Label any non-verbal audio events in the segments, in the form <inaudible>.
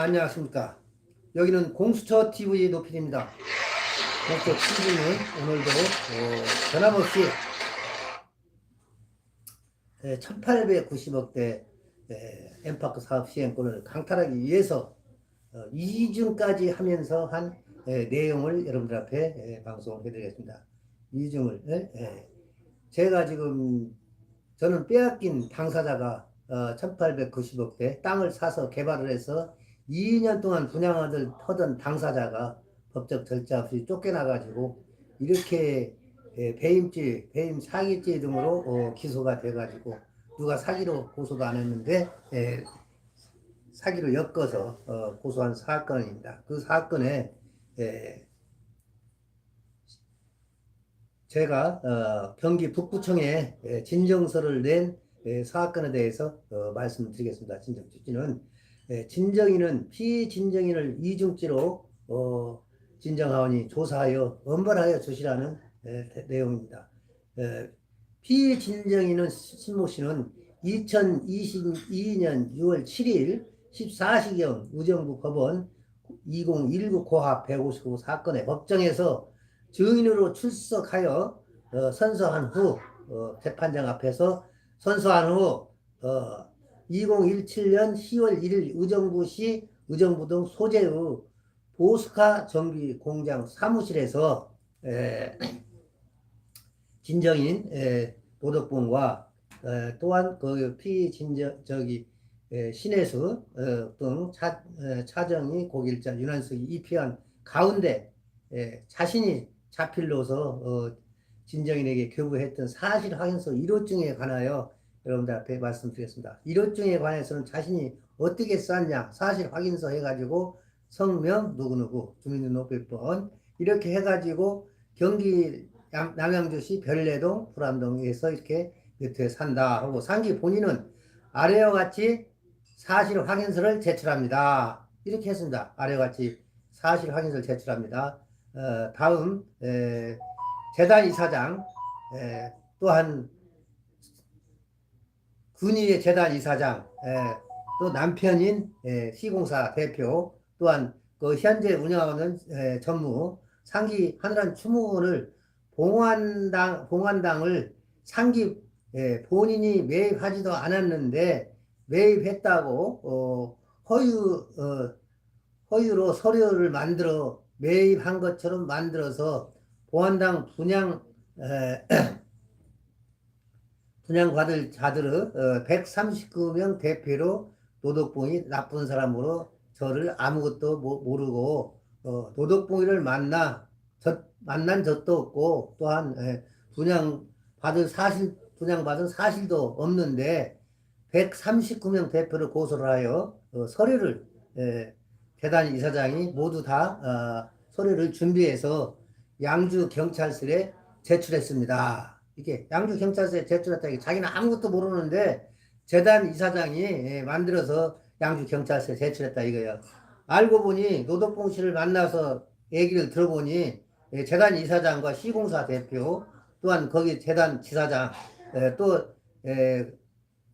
안녕하십니까? 여기는 공수처 TV 노필입니다. 공수처 TV는 오늘도 어, 변함없이 1890억대 엠파크 사업 시행권을 강탈하기 위해서 어, 이중까지 하면서 한 에, 내용을 여러분들 앞에 에, 방송을 해드리겠습니다. 이중을 에, 제가 지금 저는 빼앗긴 당사자가 어, 1890억대 땅을 사서 개발을 해서 2년 동안 분양을 하던 당사자가 법적 절차 없이 쫓겨나가지고 이렇게 에, 배임죄, 배임 사기죄 등으로 어, 기소가 돼가지고 누가 사기로 고소도 안 했는데 에, 사기로 엮어서 어, 고소한 사건입니다. 그 사건에 에, 제가 어, 경기 북부청에 에, 진정서를 낸 에, 사건에 대해서 어, 말씀을 드리겠습니다. 진정 에, 진정인은 피진정인을 이중죄로 어, 진정하오니 조사하여 엄벌하여 주시라는 에, 대- 내용입니다. 에, 피진정인은 신모 씨는 2022년 6월 7일 14시경 우정부 법원 2019 고합 159 사건의 법정에서 증인으로 출석하여 어, 선서한 후 어, 재판장 앞에서 선서한 후 어, 2017년 10월 1일 의정부시 의정부 등 소재의 보스카 정비 공장 사무실에서 에, <clears throat> 진정인 에, 도덕본과 에, 또한 그 피진정 저기 에, 신혜수 어, 등 차, 에, 차정이 고길자 윤한석이 입회한 가운데 에, 자신이 자필로서 어, 진정인에게 교부했던 사실 확인서 1호증에 관하여 여러분들 앞에 말씀드리겠습니다. 1호증에 관해서는 자신이 어떻게 썼냐 사실 확인서 해가지고 성명 누구누구 주민등록번호 이렇게 해가지고 경기 양- 남양주시 별내동 불암동에서 이렇게 몇회 산다 하고 상기 본인은 아래와 같이 사실 확인서를 제출합니다. 이렇게 했습니다. 아래와 같이 사실 확인서를 제출합니다. 어, 다음 에, 재단 이사장 에, 또한 군위의 재단 이사장 에, 또 남편인 에, 시공사 대표 또한 그 현재 운영하는 에, 전무 상기 하늘한 추모를 봉환당 봉환당을 상기 에, 본인이 매입하지도 않았는데 매입했다고 어, 허유 어, 허유로 서류를 만들어 매입한 것처럼 만들어서 보안당 분양 에, <clears throat> 분양받을 자들의 어, 139명 대표로 노덕봉이 나쁜 사람으로 저를 아무것도 모- 모르고 어, 노덕봉이를 만나 저, 만난 적도 없고 또한 에, 분양 받을 사실 분양 받은 사실도 없는데 139명 대표를 고소를 하여 어, 서류를 에, 대단 이사장이 모두 다 어, 서류를 준비해서 양주 경찰서에 제출했습니다. 이게 양주 경찰서에 제출했다. 자기는 아무것도 모르는데 재단 이사장이 예, 만들어서 양주 경찰서에 제출했다 이거예요. 알고 보니 노덕봉 씨를 만나서 얘기를 들어보니 예, 재단 이사장과 시공사 대표 또한 거기 재단 지사장 예, 또 예,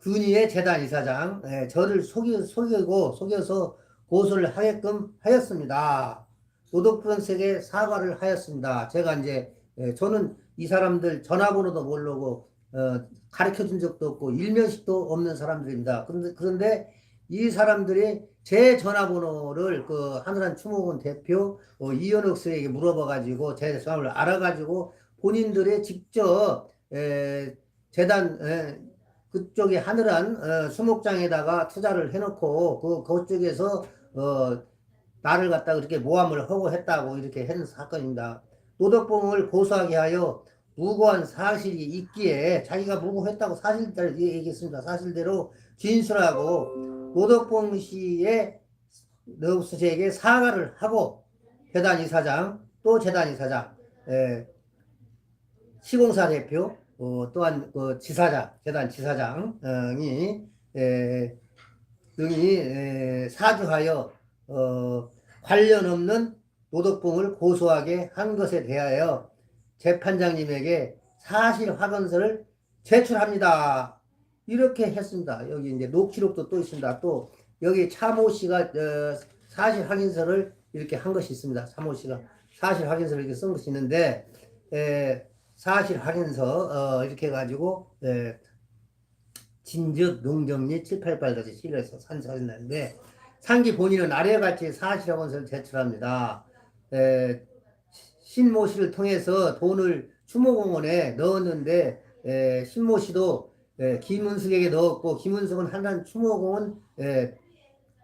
군위의 재단 이사장 예, 저를 속이, 속이고 속여서 고소를 하게끔 하였습니다. 노덕분에게 사과를 하였습니다. 제가 이제 예, 저는 이 사람들 전화번호도 모르고 어, 가르쳐 준 적도 없고 일면식도 없는 사람들입니다. 그런데, 그런데 이 사람들이 제 전화번호를 그 하늘한 추모군 대표 어, 이현욱 씨에게 물어봐가지고 제 전화를 알아가지고 본인들이 직접 에, 재단 에, 그쪽에 하늘한 어, 수목장에다가 투자를 해놓고 그 그쪽에서 어, 나를 갖다 그렇게 모함을 하고 했다고 이렇게 한 사건입니다. 노덕봉을 고소하게 하여 무고한 사실이 있기에 자기가 무고했다고 사실대로 얘기했습니다. 사실대로 진술하고 노덕봉 씨의 너스에게 사과를 하고 재단 이사장 또 재단 이사장 에, 시공사 대표 어, 또한 그 지사장 재단 지사장이 에, 등이 에, 사주하여 어, 관련 없는 노덕봉을 고소하게 한 것에 대하여 재판장님에게 사실 확인서를 제출합니다. 이렇게 했습니다. 여기 이제 녹취록도 또 있습니다. 또 여기 차모 씨가 어, 사실 확인서를 이렇게 한 것이 있습니다. 차모 씨가 사실 확인서를 이렇게 쓴 것이 있는데 에, 사실 확인서 어, 이렇게 해가지고 에, 진즉 농정리 788까지 실려서 산사했는데 상기 본인은 아래와 같이 사실 확인서를 제출합니다. 에, 신모 씨를 통해서 돈을 추모공원에 넣었는데 에, 신모 씨도 에, 김은숙에게 넣었고 김은숙은 한란 추모공원 에,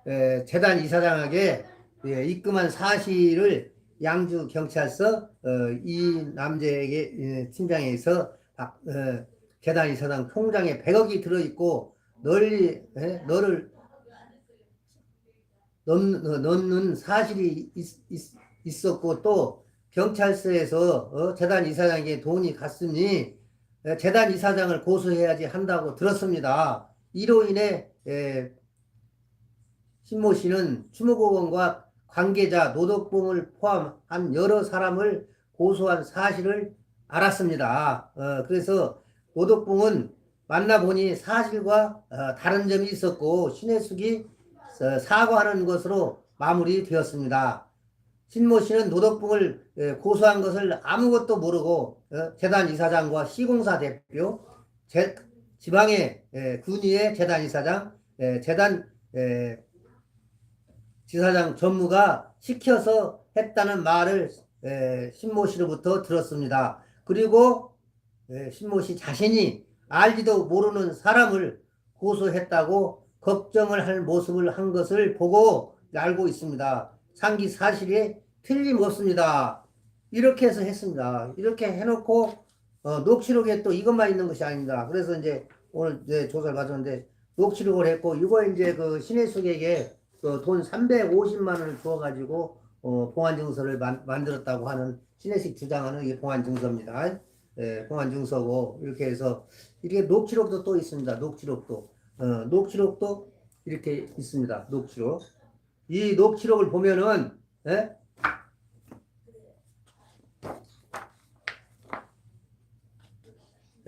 에, 재단 이사장에게 예, 입금한 사실을 양주 경찰서 어, 이 남자에게 예, 팀장에서 박- 어, 재단 이사장 통장에 100억이 들어있고 널리 예, 너를 넣는, 어, 넣는 사실이 있, 었고 또 경찰서에서 어, 재단 이사장에게 돈이 갔으니 에, 재단 이사장을 고소해야지 한다고 들었습니다. 이로 인해 에, 신모 씨는 추모공원과 관계자 노덕봉을 포함한 여러 사람을 고소한 사실을 알았습니다. 어, 그래서 노덕봉은 만나보니 사실과 어, 다른 점이 있었고 신혜숙이 어, 사과하는 것으로 마무리되었습니다. 신모 씨는 노덕봉을 에, 고소한 것을 아무것도 모르고 어, 재단 이사장과 시공사 대표, 제, 지방의 에, 군위의 재단 이사장, 에, 재단 에, 지사장 전무가 시켜서 했다는 말을 에, 신모 씨로부터 들었습니다. 그리고 에, 신모 씨 자신이 알지도 모르는 사람을 고소했다고 걱정을 할 모습을 한 것을 보고 알고 있습니다. 상기 사실이 틀림없습니다. 이렇게 해서 했습니다. 이렇게 해놓고 어, 녹취록에 또 이것만 있는 것이 아닙니다. 그래서 이제 오늘 이제 조사를 가졌는데 녹취록을 했고 이거 이제 그 신혜숙에게 그 돈 350만 원을 주어가지고 어, 봉안증서를 만, 만들었다고 하는 신혜식 주장하는 이게 봉안증서입니다. 예, 봉안증서고 이렇게 해서 이렇게 녹취록도 또 있습니다. 녹취록도 어, 녹취록도 이렇게 있습니다. 녹취록 이 녹취록을 보면은 예?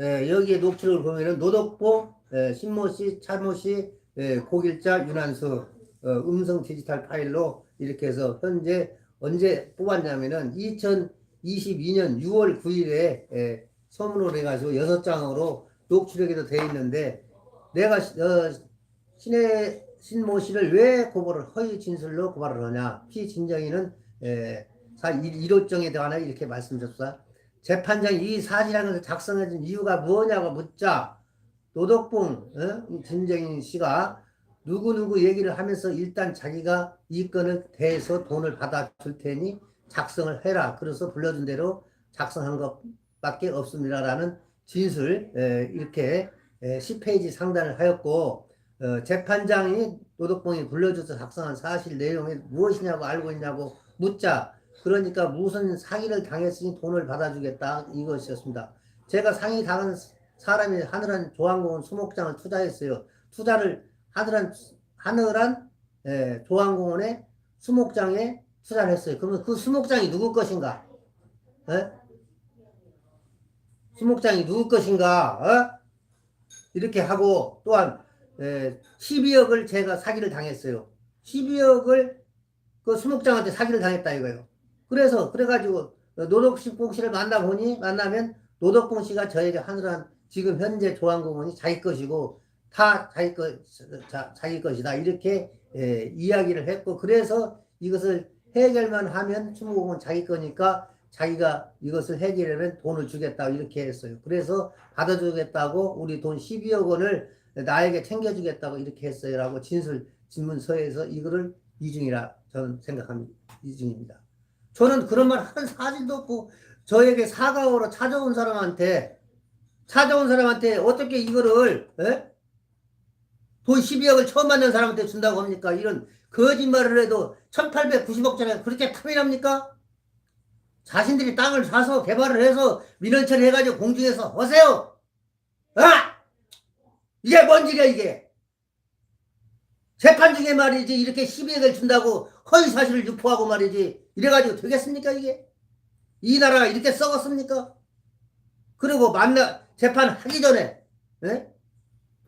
예, 여기에 녹취록을 보면은 노덕보, 예, 신모씨, 차모씨, 예, 고길자, 윤한수 어, 음성 디지털 파일로 이렇게 해서 현재 언제 뽑았냐면은 2022년 6월 9일에 예, 소문으로 해가지고 여섯 장으로 녹취록에도 돼 있는데 내가 시- 어, 신의 신모 씨를 왜 고발을 허위 진술로 고발을 하냐 피진정인은 에, 사 1호정에 관해 이렇게 말씀드렸어 재판장이 이 사실을 작성해준 이유가 뭐냐고 묻자 노덕봉 어? 진정인 씨가 누구누구 얘기를 하면서 일단 자기가 이 건을 대해서 돈을 받아줄 테니 작성을 해라 그래서 불러준 대로 작성한 것밖에 없습니다라는 진술 에, 이렇게 에, 10페이지 상단을 하였고 어, 재판장이 노덕봉이 불러줘서 작성한 사실 내용이 무엇이냐고 알고 있냐고 묻자 그러니까 무슨 사기를 당했으니 돈을 받아주겠다 이것이었습니다. 제가 상이 당한 사람이 하늘한 조항공원 수목장을 투자했어요. 투자를 하늘한 하늘한 예, 조항공원의 수목장에 투자를 했어요. 그러면 그 수목장이 누구 것인가? 예? 수목장이 누구 것인가? 어? 이렇게 하고 또한 에, 12억을 제가 사기를 당했어요. 12억을 그 수목장한테 사기를 당했다 이거예요. 그래서 그래가지고 노덕봉 씨를 만나보니 만나면 노덕봉 씨가 저에게 하늘한 지금 현재 조항공원이 자기 것이고 다 자기 것 자, 자기 것이다 이렇게 예, 이야기를 했고 그래서 이것을 해결만 하면 추모공원 자기 거니까 자기가 이것을 해결하면 돈을 주겠다 이렇게 했어요. 그래서 받아주겠다고 우리 돈 12억 원을 나에게 챙겨주겠다고 이렇게 했어요라고 진술 진문서에서 이거를 이중이라 저는 생각합니다. 이중입니다. 저는 그런 말한 사진도 없고 저에게 사과하러 찾아온 사람한테 찾아온 사람한테 어떻게 이거를 에? 돈 12억을 처음 만난 사람한테 준다고 합니까? 이런 거짓말을 해도 1890억짜리 그렇게 탐이랍니까? 자신들이 땅을 사서 개발을 해서 민원처리 해가지고 공중에서 하세요. 아! 이게 뭔 일이야 이게? 재판 중에 말이지 이렇게 12억을 준다고 허위 사실을 유포하고 말이지 이래가지고 되겠습니까 이게? 이 나라가 이렇게 썩었습니까? 그리고 만나 재판 하기 전에 예?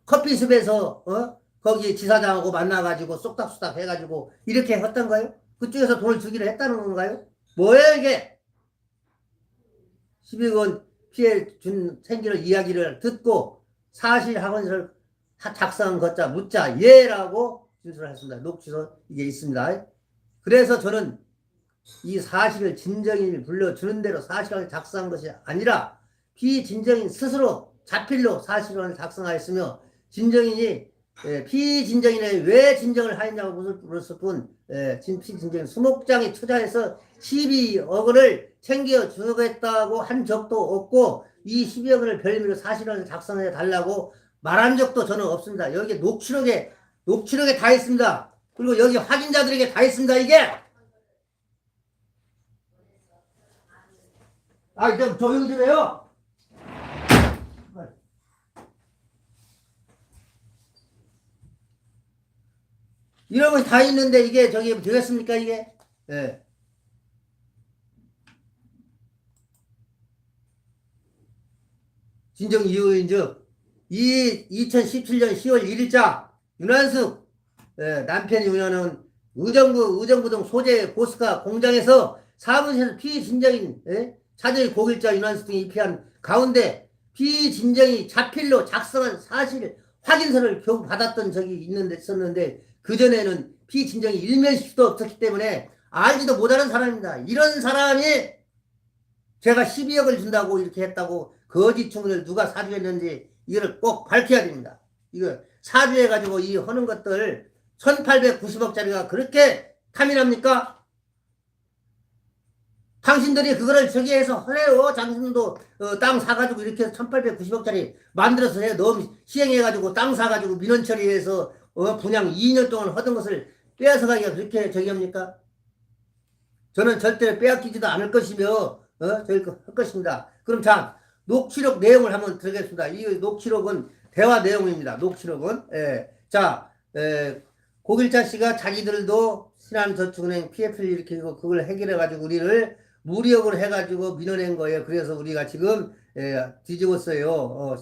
커피숍에서 어? 거기 지사장하고 만나가지고 쏙닥쏙닥 해가지고 이렇게 했던가요? 그쪽에서 돈을 주기로 했다는 건가요? 뭐예요 이게? 12건 피해 준 생기를 이야기를 듣고 사실 학원서를 작성한 것자 묻자 예라고 진술했습니다. 녹취서 이게 있습니다. 그래서 저는 이 사실을 진정인을 불러주는 대로 사실을 작성한 것이 아니라 비진정인 스스로 자필로 사실을 작성하였으며 진정인이 예, 피진정인에 왜 진정을 하였냐고 물었을 뿐 예, 진- 피진정인 수목장에 투자해서 12억 원을 챙겨주겠다고 한 적도 없고 이 12억 원을 별미로 사실을 작성해 달라고 말한 적도 저는 없습니다. 여기 녹취록에 녹취록에 다 있습니다. 그리고 여기 확인자들에게 다 있습니다. 이게 아, 좀 조용 좀 해요. 이런 것이 다 있는데 이게 저기 되겠습니까 이게? 예. 진정 이유인즉 이 2017년 10월 1일자 윤한숙 예, 남편이 운영하는 의정부 의정부동 소재 고스카 공장에서 사무실에서 피진정인 예? 차저희 고길자 윤한숙 등이 입회한 가운데 피진정이 자필로 작성한 사실 확인서를 겨우 받았던 적이 있는데 있었는데 그 전에는 피진정이 일면식도 없었기 때문에 알지도 못하는 사람입니다. 이런 사람이 제가 12억을 준다고 이렇게 했다고 거짓 주문을 누가 사주했는지 이거를 꼭 밝혀야 됩니다. 이거 사주해가지고 이 하는 것들 1890억짜리가 그렇게 탐이랍니까? 당신들이 그거를 저기 해서 하래요. 당신도 어, 땅 사가지고 이렇게 1890억짜리 만들어서 해. 너무 시행해가지고 땅 사가지고 민원 처리해서 어, 분양 2년 동안 하던 것을 빼앗아 가기가 그렇게 저기 합니까? 저는 절대 빼앗기지도 않을 것이며 어, 저기 할 것입니다. 그럼 자 녹취록 내용을 한번 들겠습니다. 이 녹취록은 대화 내용입니다. 녹취록은 예. 자 에, 고길자 씨가 자기들도 신한저축은행 PF를 일으키고 그걸 해결해 가지고 우리를 무력으로 해가지고 민원한 거예요. 그래서 우리가 지금 예, 뒤집었어요. 어,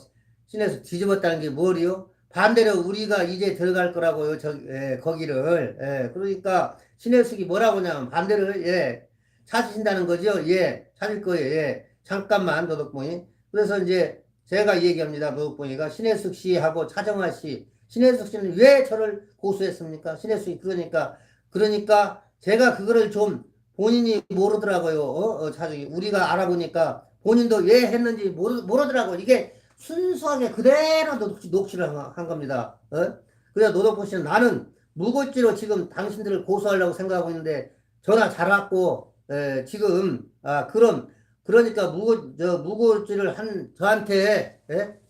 신에서 뒤집었다는 게 뭐리요? 반대로 우리가 이제 들어갈 거라고요. 저 예, 거기를 예, 그러니까 신혜숙이 뭐라고 하냐면 반대로 예 찾으신다는 거죠. 예 찾을 거예요. 예 잠깐만 도덕봉이 그래서 이제 제가 얘기합니다. 도덕봉이가 신혜숙 씨하고 차정화 씨 신혜숙 씨는 왜 저를 고소했습니까? 신혜숙이 그러니까 그러니까 제가 그거를 좀 본인이 모르더라고요. 어, 어 차정이 우리가 알아보니까 본인도 왜 했는지 모르, 모르더라고. 이게 순수하게 그대로 녹취, 녹취를 한, 한 겁니다. 어? 그래서 노덕보 씨는 나는 무고죄로 지금 당신들을 고소하려고 생각하고 있는데 전화 잘 왔고 에, 지금 아 그럼 그러니까 무고 저 무고죄를 한 저한테 예?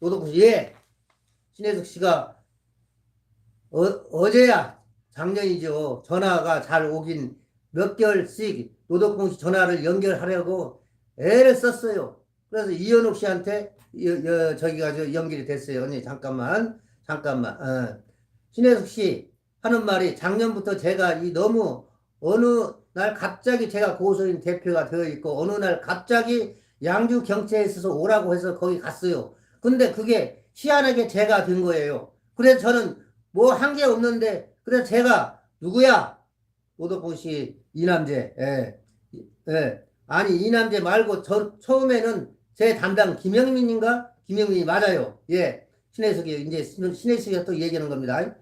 노덕보 씨 예. 신혜숙 씨가 어, 어제야 작년이죠 전화가 잘 오긴 몇 개월씩 노덕봉 씨 전화를 연결하려고 애를 썼어요. 그래서 이현욱 씨한테 여, 여, 저기가 저 연결이 됐어요. 언니 잠깐만 잠깐만 어. 신혜숙 씨 하는 말이 작년부터 제가 이 너무 어느 날 갑자기 제가 고소인 대표가 되어 있고 어느 날 갑자기 양주 경찰에 있어서 오라고 해서 거기 갔어요. 근데 그게 희한하게 제가 된 거예요. 그래서 저는 뭐 한 게 없는데 그래서 제가 누구야? 오덕보 씨 이남재. 예. 예. 아니 이남재 말고 저 처음에는 제 담당 김영민인가 김영민이 맞아요. 예. 신혜숙이 이제 신혜숙이가 또 얘기하는 겁니다.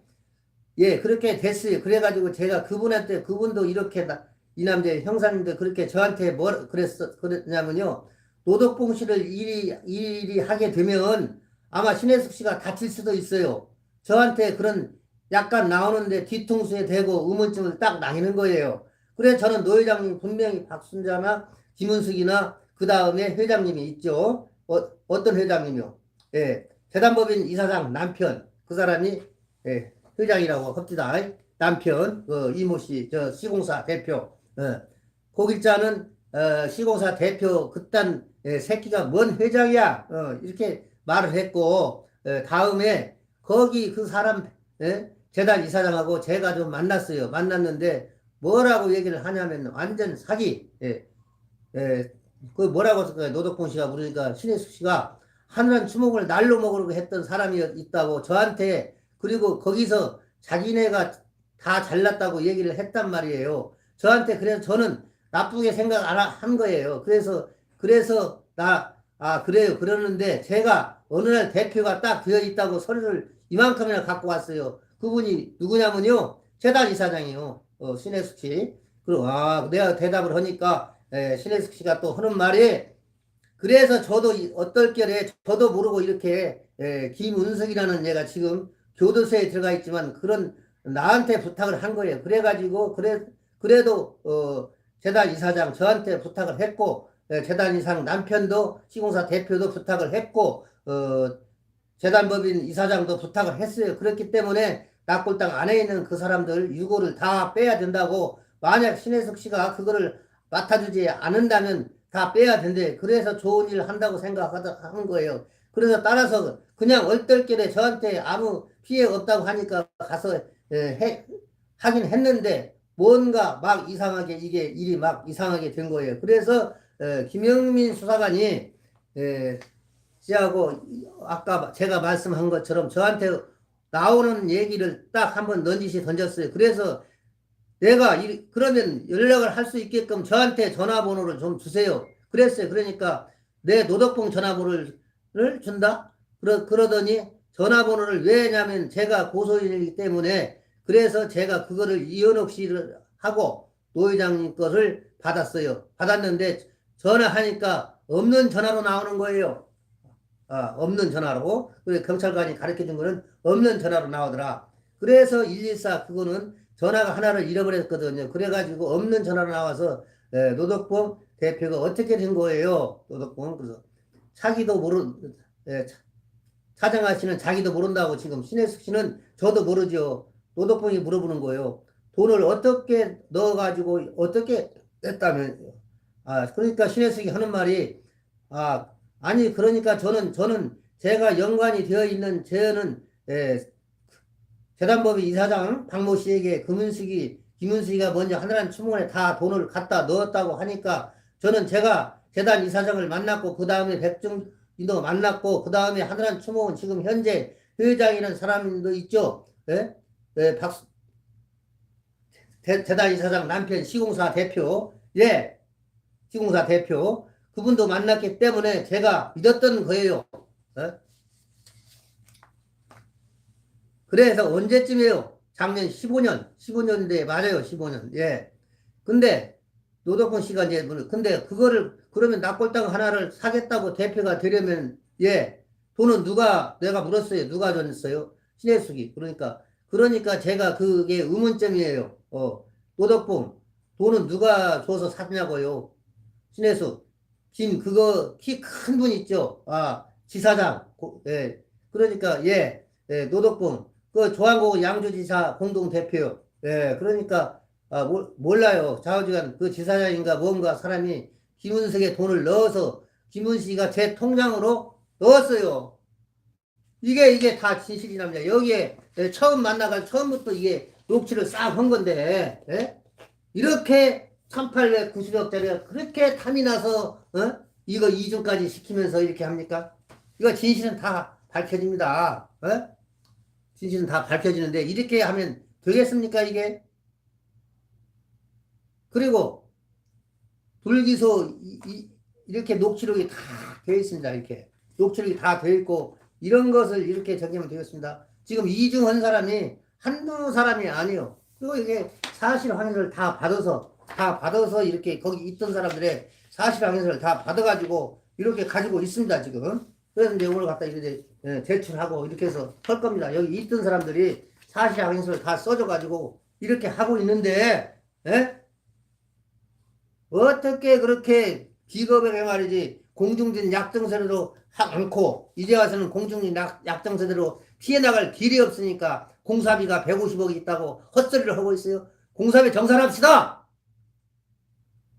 예, 그렇게 됐어요. 그래가지고 제가 그분한테 그분도 이렇게 나- 이 남자 형사님도 그렇게 저한테 뭐 그랬어 그랬냐면요. 노덕봉 씨를 일이 일이 하게 되면 아마 신혜숙 씨가 다칠 수도 있어요. 저한테 그런 약간 나오는데 뒤통수에 대고 의문점을 딱 남기는 거예요. 그래서 저는 노 회장님 분명히 박순자나 김은숙이나 그 다음에 회장님이 있죠. 어, 어떤 회장님이요? 예, 재단법인 이사장 남편 그 사람이 예, 회장이라고 합시다. 남편 그 이모 씨 저 시공사 대표. 어, 고길자는 어, 시공사 대표 그딴 예, 새끼가 뭔 회장이야? 어, 이렇게 말을 했고 예, 다음에 거기 그 사람 예, 재단 이사장하고 제가 좀 만났어요. 만났는데 뭐라고 얘기를 하냐면 완전 사기. 예, 예, 그 뭐라고 했을까요? 노덕봉 씨가 물으니까 신혜숙 씨가 하늘한 추목을 날로 먹으려고 했던 사람이 있다고 저한테 그리고 거기서 자기네가 다 잘났다고 얘기를 했단 말이에요. 저한테 그래서 저는 나쁘게 생각 안 한 거예요. 그래서 그래서 나 아 그래요 그러는데 제가 어느 날 대표가 딱 되어 있다고 서류를 이만큼이나 갖고 왔어요. 그분이 누구냐면요 재단 이사장이요. 어, 신혜숙 씨. 그리고 아 내가 대답을 하니까 에, 신혜숙 씨가 또 하는 말이 그래서 저도 이- 어떨 결에 저도 모르고 이렇게 에, 김은석이라는 얘가 지금 교도소에 들어가 있지만 그런 나한테 부탁을 한 거예요. 그래가지고 그래 그래도 어, 재단 이사장 저한테 부탁을 했고 에, 재단 이상 남편도 시공사 대표도 부탁을 했고 어, 재단법인 이사장도 부탁을 했어요. 그렇기 때문에 낙골당 안에 있는 그 사람들 유고를 다 빼야 된다고 만약 신혜숙 씨가 그거를 맡아주지 않는다면 다 빼야 된대. 그래서 좋은 일 한다고 생각하는 거예요. 그래서 따라서 그냥 얼떨결에 저한테 아무 피해 없다고 하니까 가서 에, 해, 하긴 했는데 뭔가 막 이상하게 이게 일이 막 이상하게 된 거예요. 그래서 에, 김영민 수사관이 에, 씨하고 아까 제가 말씀한 것처럼 저한테 나오는 얘기를 딱 한번 넌지시 던졌어요. 그래서 내가 이, 그러면 연락을 할 수 있게끔 저한테 전화번호를 좀 주세요. 그랬어요. 그러니까 내 노덕봉 전화번호를 준다? 그러, 그러더니 전화번호를 왜냐면 제가 고소인이기 때문에 그래서 제가 그거를 이현옥 씨를 하고 노 회장님 거를 받았어요. 받았는데 전화하니까 없는 전화로 나오는 거예요. 아, 없는 전화로. 경찰관이 가르쳐 준 거는 없는 전화로 나오더라. 그래서 114 그거는 전화가 하나를 잃어버렸거든요. 그래가지고 없는 전화로 나와서 에, 노덕봉 대표가 어떻게 된 거예요? 노덕봉 그래서 자기도 모르 에, 차- 차장아 씨는 자기도 모른다고 지금 신혜숙 씨는 저도 모르죠. 노덕봉이 물어보는 거예요. 돈을 어떻게 넣어가지고 어떻게 냈다면 아 그러니까 신혜숙이 하는 말이 아 아니 그러니까 저는 저는 제가 연관이 되어 있는 저는 에, 재단법인 이사장 박모 씨에게 금은숙이 김은숙이가 먼저 하늘한 추문에 다 돈을 갖다 넣었다고 하니까 저는 제가 재단 이사장을 만났고 그 다음에 백중인도 만났고 그 다음에 하늘한 추문은 지금 현재 회장이라는 사람도 있죠. 예? 예, 박 대, 재단 이사장 남편 시공사 대표 예 시공사 대표 그분도 만났기 때문에 제가 믿었던 거예요. 예? 그래서 언제쯤이에요? 작년 15년, 15년인데 맞아요, 15년. 예. 근데 노덕훈 씨가 이제 뭐- 근데 그거를 그러면 납골당 하나를 사겠다고 대표가 되려면 예 돈은 누가 내가 물었어요, 누가 줬어요? 신혜숙이. 그러니까 그러니까 제가 그게 의문점이에요. 어 노덕봉 돈은 누가 줘서 샀냐고요? 신혜숙 김 그거 키 큰 분 있죠? 아 지사장. 고- 예. 그러니까 예, 예 노덕봉 그 조항고 양주지사 공동대표. 예, 그러니까, 아, 몰, 몰라요. 좌우지간 그 지사장인가 뭔가 사람이 김은석에 돈을 넣어서 김은식이가 제 통장으로 넣었어요. 이게, 이게 다 진실이랍니다. 여기에 예, 처음 만나가 처음부터 이게 녹취를 싹 한 건데, 예? 이렇게 1890억짜리가 그렇게 탐이 나서, 어? 이거 이중까지 시키면서 이렇게 합니까? 이거 진실은 다 밝혀집니다. 어? 진실은 다 밝혀지는데 이렇게 하면 되겠습니까 이게? 그리고 불기소 이, 렇게 녹취록이 다 되어 있습니다 이렇게 녹취록이 다 되어 있고 이런 것을 이렇게 적으면 되겠습니다. 지금 이중한 사람이 한두 사람이 아니요. 그리고 이게 사실 확인서를 다 받아서 다 받아서 이렇게 거기 있던 사람들의 사실 확인서를 다 받아가지고 이렇게 가지고 있습니다 지금. 그래서 이제 오늘 갖다 이제 예, 제출하고 이렇게 해서 할 겁니다. 여기 있던 사람들이 사실 확인서를 다 써줘가지고 이렇게 하고 있는데 예? 어떻게 그렇게 비겁하게 말이지 공중진 약정서대로 않고 이제 와서는 공중진 약, 약정서대로 피해 나갈 길이 없으니까 공사비가 150억이 있다고 헛소리를 하고 있어요. 공사비 정산합시다.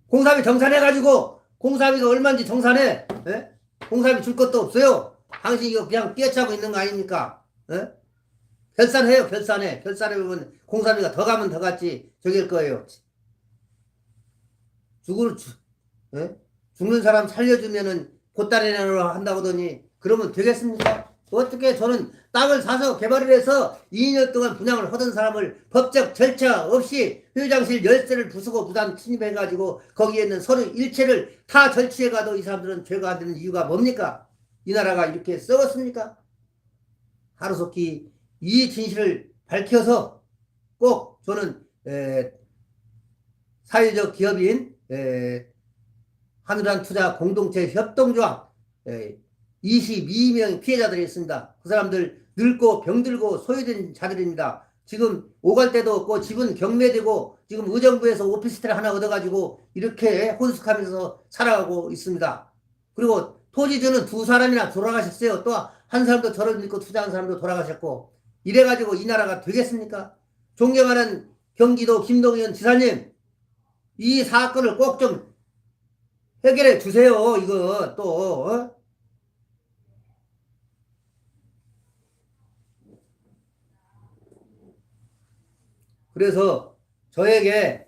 공사비 정산해가지고 공사비가 얼마인지 정산해. 예? 공사비 줄 것도 없어요. 당신 이거 그냥 떼차고 있는 거 아닙니까? 예? 결산해요, 결산해. 결산해 보면 공사비가 더 가면 더 갔지. 저길 거예요. 죽을, 죽, 예? 죽는 사람 살려주면은 보따리 내로 한다고 하더니 그러면 되겠습니까? 어떻게 저는 땅을 사서 개발을 해서 2년 동안 분양을 하던 사람을 법적 절차 없이 회장실 열쇠를 부수고 부담 침입해가지고 거기에 있는 서류 일체를 다 절취해가도 이 사람들은 죄가 안 되는 이유가 뭡니까? 이 나라가 이렇게 썩었습니까? 하루속히 이 진실을 밝혀서 꼭 저는 에, 사회적 기업인 에, 하늘한 투자 공동체 협동조합 에, 22명 피해자들이 있습니다. 그 사람들 늙고 병들고 소외된 자들입니다. 지금 오갈 데도 없고 집은 경매되고 지금 의정부에서 오피스텔 하나 얻어가지고 이렇게 혼숙하면서 살아가고 있습니다. 그리고 토지주는 두 사람이나 돌아가셨어요. 또 한 사람도 저를 믿고 투자한 사람도 돌아가셨고 이래가지고 이 나라가 되겠습니까? 존경하는 경기도 김동연 지사님 이 사건을 꼭 좀 해결해 주세요. 이거 또 어? 그래서 저에게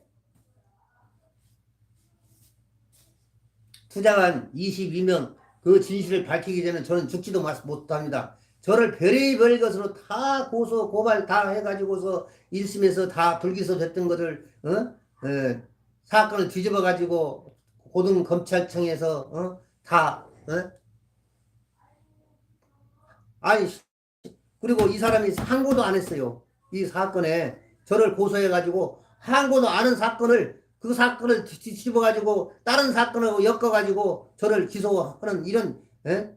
투자한 22명 그 진실을 밝히기 전에 저는 죽지도 마- 못합니다. 저를 별의별 것으로 다 고소 고발 다 해가지고서 1심에서 다 불기소 됐던 것을 어? 어, 사건을 뒤집어 가지고 고등 검찰청에서 어? 다 어? 아니 그리고 이 사람이 항고도 안 했어요. 이 사건에 저를 고소해가지고 항고도 아는 사건을 그 사건을 뒤- 뒤집어가지고 다른 사건하고 엮어가지고 저를 기소하는 이런 예?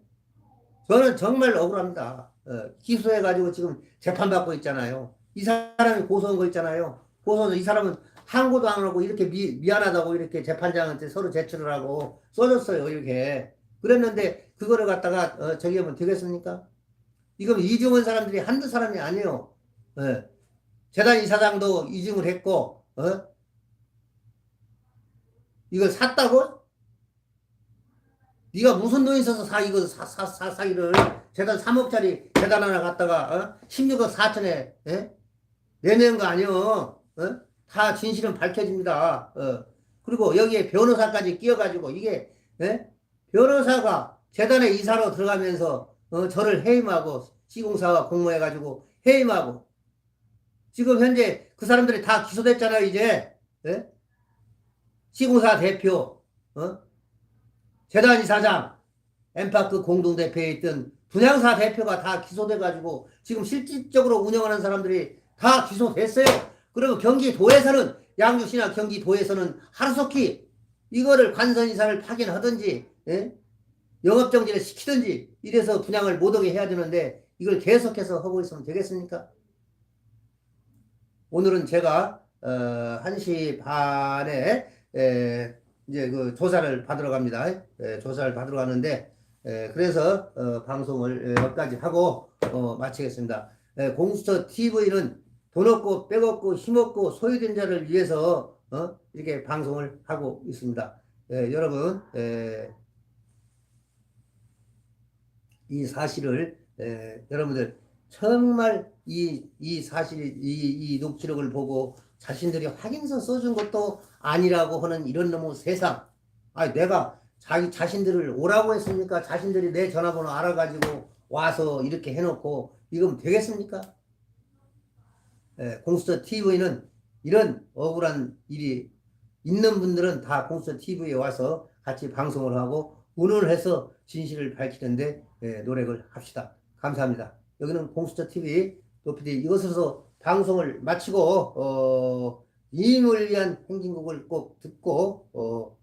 저는 정말 억울합니다. 어, 기소해가지고 지금 재판받고 있잖아요. 이 사람이 고소한 거 있잖아요. 고소한 이 사람은 항고도 안 하고 이렇게 미, 미안하다고 이렇게 재판장한테 서로 제출을 하고 써줬어요. 이렇게 그랬는데 그거를 갖다가 어, 저기 하면 되겠습니까? 이건 이중한 사람들이 한두 사람이 아니에요. 예. 재단 이사장도 이중을 했고, 어? 이걸 샀다고? 네가 무슨 돈 있어서 사 이거 사, 사, 사, 사기를 재단 3억짜리 재단 하나 갖다가 어? 16억 4천에 예? 내는 거 아니요? 어? 다 진실은 밝혀집니다. 어. 그리고 여기에 변호사까지 끼어가지고 이게 예? 변호사가 재단의 이사로 들어가면서 어, 저를 해임하고 시공사와 공모해가지고 해임하고 지금 현재 그 사람들이 다 기소됐잖아요 이제 예? 시공사 대표 어? 재단 이사장 엠파크 공동대표에 있던 분양사 대표가 다 기소돼가지고 지금 실질적으로 운영하는 사람들이 다 기소됐어요 그러면 경기도에서는 양주시나 경기도에서는 하루속히 이거를 관선이사를 파견하든지 예? 영업정지를 시키든지 이래서 분양을 못 오게 해야 되는데 이걸 계속해서 하고 있으면 되겠습니까? 오늘은 제가 어, 1시 반에 에, 이제 그 조사를 받으러 갑니다. 에, 조사를 받으러 가는데 에, 그래서 어, 방송을 에, 여기까지 하고 어, 마치겠습니다. 에, 공수처 TV는 돈 없고 빽 없고 힘 없고 소외된 자를 위해서 어, 이렇게 방송을 하고 있습니다. 에, 여러분 에, 이 사실을 에, 여러분들 정말 이, 이 사실, 이, 이 녹취록을 보고 자신들이 확인서 써준 것도 아니라고 하는 이런 놈의 세상. 아 내가 자기 자신들을 오라고 했습니까? 자신들이 내 전화번호 알아가지고 와서 이렇게 해놓고 이건 되겠습니까? 예, 공수처 TV는 이런 억울한 일이 있는 분들은 다 공수처 TV에 와서 같이 방송을 하고 운운을 해서 진실을 밝히는데 예, 노력을 합시다. 감사합니다. 여기는 공수처 TV 노피디 이것으로 방송을 마치고 어, 이임을 위한 행진곡을 꼭 듣고 어,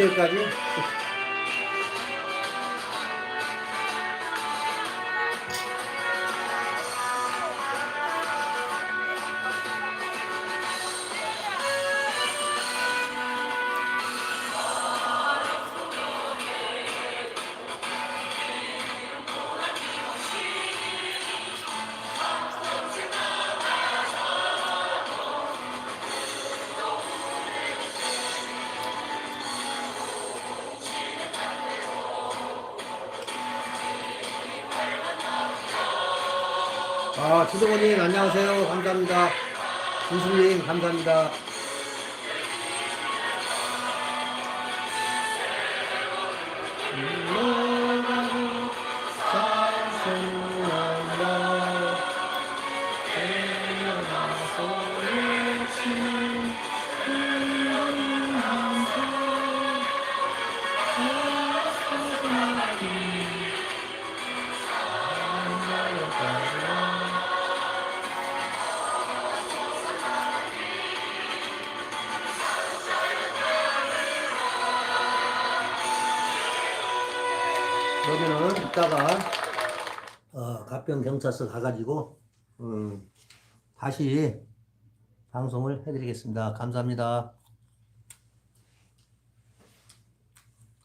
아, 2 아, 주동원님 안녕하세요. 감사합니다. 준수님 감사합니다. 어, 가평 경찰서 가가지고 음, 다시 방송을 해드리겠습니다. 감사합니다.